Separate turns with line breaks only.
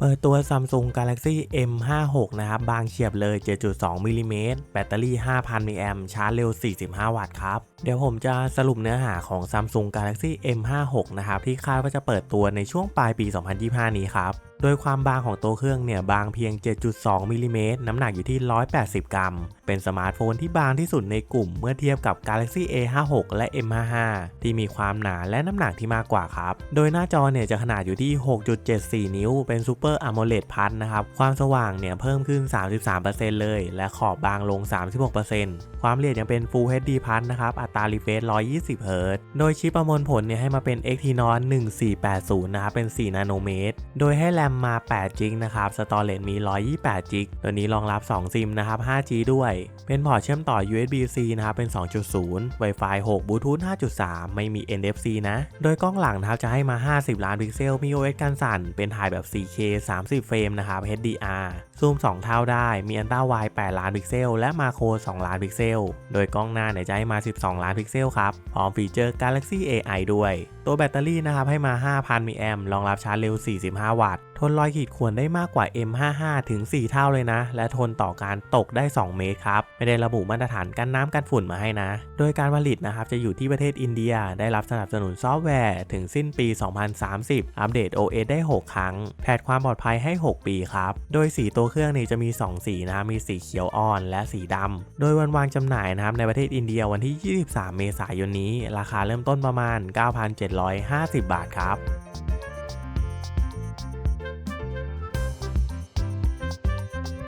เปิดตัว Samsung Galaxy M56 นะครับ บางเฉียบเลย 7.2 มิลลิเมตร แบตเตอรี่ 5,000มิลลิแอมชาร์จเร็ว 45 วัตต์ครับ เดี๋ยวผมจะสรุปเนื้อหาของ Samsung Galaxy M56 นะครับ ที่คาดว่าจะเปิดตัวในช่วงปลายปี 2025 นี้ครับโดยความบางของตัวเครื่องเนี่ยบางเพียง 7.2มิลลิเมตรน้ำหนักอยู่ที่ 180 กรัม เป็นสมาร์ทโฟนที่บางที่สุดในกลุ่มเมื่อเทียบกับ Galaxy A56 และ M55 ที่มีความหนาและน้ำหนักที่มากกว่าครับ โดยหน้าจอเนี่ยจะขนาดอยู่ที่ 6.74 นิ้ว เป็น Super AMOLED Plus นะครับ ความสว่างเนี่ยเพิ่มขึ้น 33%เลย และขอบบางลง 36%ความละเอียดยังเป็น Full HD Plus นะครับ อัตรา refresh 120 Hz โดยชิปประมวลผลเนี่ยให้มาเป็น Exynos 1480 นะครับ เป็น 4 นาโนเมตร โดยให้แรมมา8 g b นะครับ Storage มี 128 g b ตัวนี้รองรับ 2 ซิมนะครับ 5G ด้วย เป็นพอร์ตเชื่อมต่อ USB-C นะครับ เป็น 2.0 Wi-Fi 6 Bluetooth 5.3 ไม่มี NFC นะ โดยกล้องหลังนะครับจะให้มา 50 ล้านพิกเซล มี OS กันสั่น เป็นถ่ายแบบ 4K 30 เฟรมนะครับ HDR ซูม 2 เท่าได้ มีอันต้าไว8ล้านพิกเซล และมาโคร2ล้านพิกเซล โดยกล้องหน้าเนี่ยจะให้มา 12 ล้านพิกเซลครับ พร้อมฟีเจอร์ Galaxy AI ด้วย ตัวแบตเตอรี่นะครับให้มา 5,000มิลลิแอมป์รองรับชาร์จเร็ว 45 วัตต์ ทนรอยขีดข่วนได้มากกว่า M55 ถึง 4 เท่าเลยนะ และทนต่อการตกได้ 2 เมตรครับ ไม่ได้ระบุมาตรฐานกันน้ำกันฝุ่นมาให้นะ โดยการผลิตนะครับจะอยู่ที่ประเทศอินเดีย ได้รับสนับสนุนซอฟต์แวร์ถึงสิ้นปี 2030 อัปเดต OS ได้ 6 ครั้ง แพทความปลอดภัยให้ 6 ปีครับ โดยสีตัวเครื่องนี้จะมี 2 สีนะมีสีเขียวอ่อนและสีดำโดยวันวางจำหน่ายนะครับในประเทศอินเดียวันที่ 23 เมษายนนี้ ราคาเริ่มต้นประมาณ 9,750 บาทครับ